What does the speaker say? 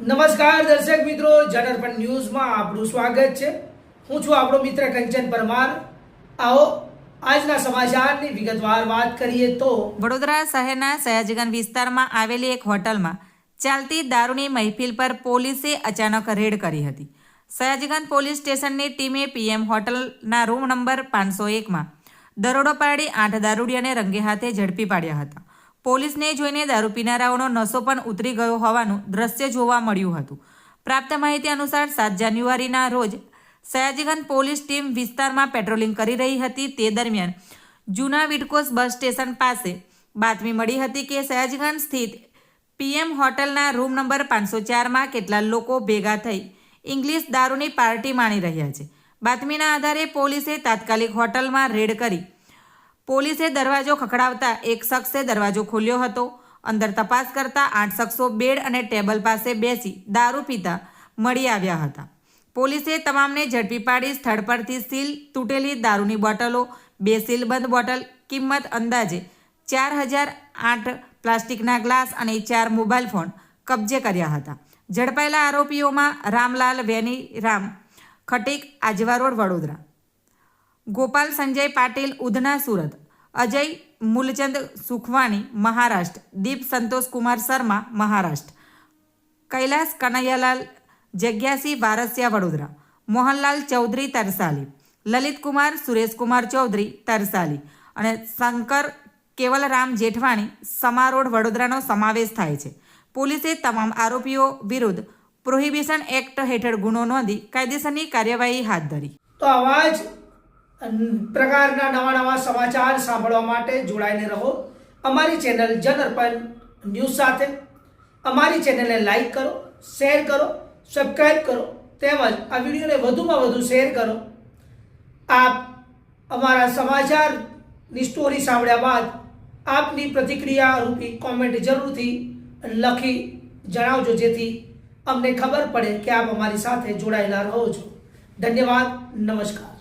નમસ્કાર દર્શક મિત્રો, જનરપણ ન્યૂઝમાં આપનું સ્વાગત છે. હું છું આપણો મિત્ર કંચન પરમાર. આવો, આજના વાત કરીએ તો વડોદરા શહેરના સયાજીગંજ વિસ્તારમાં આવેલી એક હોટલમાં ચાલતી દારૂની મહેફિલ પર પોલીસે અચાનક રેડ કરી હતી. સયાજીગંજ પોલીસ સ્ટેશનની ટીમે પીએમ હોટલના રૂમ નંબર પાંચસો એકમાં દરોડો પાડી આઠ દારૂડિયાને રંગે હાથે ઝડપી પાડ્યા હતા. પોલીસને જોઈને દારૂ પીનારાઓનો નશો પણ ઉતરી ગયો હોવાનું દ્રશ્ય જોવા મળ્યું હતું. પ્રાપ્ત માહિતી અનુસાર સાત જાન્યુઆરીના રોજ સયાજીગંજ પોલીસ ટીમ વિસ્તારમાં પેટ્રોલિંગ કરી રહી હતી. તે દરમિયાન જૂના વિડકોસ બસ સ્ટેશન પાસે બાતમી મળી હતી કે સયાજીગંજ સ્થિત પીએમ હોટલના રૂમ નંબર પાંચસો ચારમાં કેટલા લોકો ભેગા થઈ ઇંગ્લિશ દારૂની પાર્ટી માણી રહ્યા છે. બાતમીના આધારે પોલીસે તાત્કાલિક હોટલમાં રેડ કરી પોલીસે દરવાજો ખખડાવતા એક શખ્સે દરવાજો ખોલ્યો હતો. અંદર તપાસ કરતા આઠ શખ્સો બેડ અને ટેબલ પાસે બેસી દારૂ પીતા મળી આવ્યા હતા. પોલીસે તમામને ઝડપી પાડી સ્થળ પરથી સીલ તૂટેલી દારૂની બોટલો, બે સીલબંધ બોટલ, કિંમત અંદાજે ચાર હજાર આઠ પ્લાસ્ટિકના ગ્લાસ અને ચાર મોબાઈલ ફોન કબજે કર્યા હતા. ઝડપાયેલા આરોપીઓમાં રામલાલ વેની, રામ ખટીક, આજવા રોડ વડોદરા. ગોપાલ સંજય પાટીલ, ઉધના સુરત. અજય મૂલચંદ સુખવાણી, મહારાષ્ટ્ર. દીપ સંતોષ કુમાર શર્મા, મહારાષ્ટ્ર. કૈલાસ કનૈયાલાલ જગ્યાસી વારસિયા, વડોદરા. મોહનલાલ ચૌધરી, તરસાલી. લલિતકુમાર સુરેશકુમાર ચૌધરી, તરસાલી. અને શંકર કેવલરામ જેઠવાણી સમારોડ વડોદરાનો સમાવેશ થાય છે. પોલીસે તમામ આરોપીઓ વિરુદ્ધ પ્રોહિબિશન એક્ટ હેઠળ ગુનો નોંધી કાયદેસરની કાર્યવાહી હાથ ધરી. તો આવા પ્રકારના નવા નવા સમાચાર સાંભળવા માટે જોડાઈને રહો. અમારી ચેનલ જનરપણ ન્યૂઝ સાથે. અમારી ચેનલને લાઈક કરો, શેર કરો સબસ્ક્રાઈબ કરો, તેમજ આ વિડીયોને વધુમાં વધુ શેર કરો. આપ અમારા સમાચારની સ્ટોરી સાંભળ્યા બાદ આપની પ્રતિક્રિયા રૂપી કોમેન્ટ જરૂરથી લખી જણાવજો, જેથી અમને ખબર પડે કે આપ અમારી સાથે જોડાયેલા રહો છો. ધન્યવાદ, નમસ્કાર.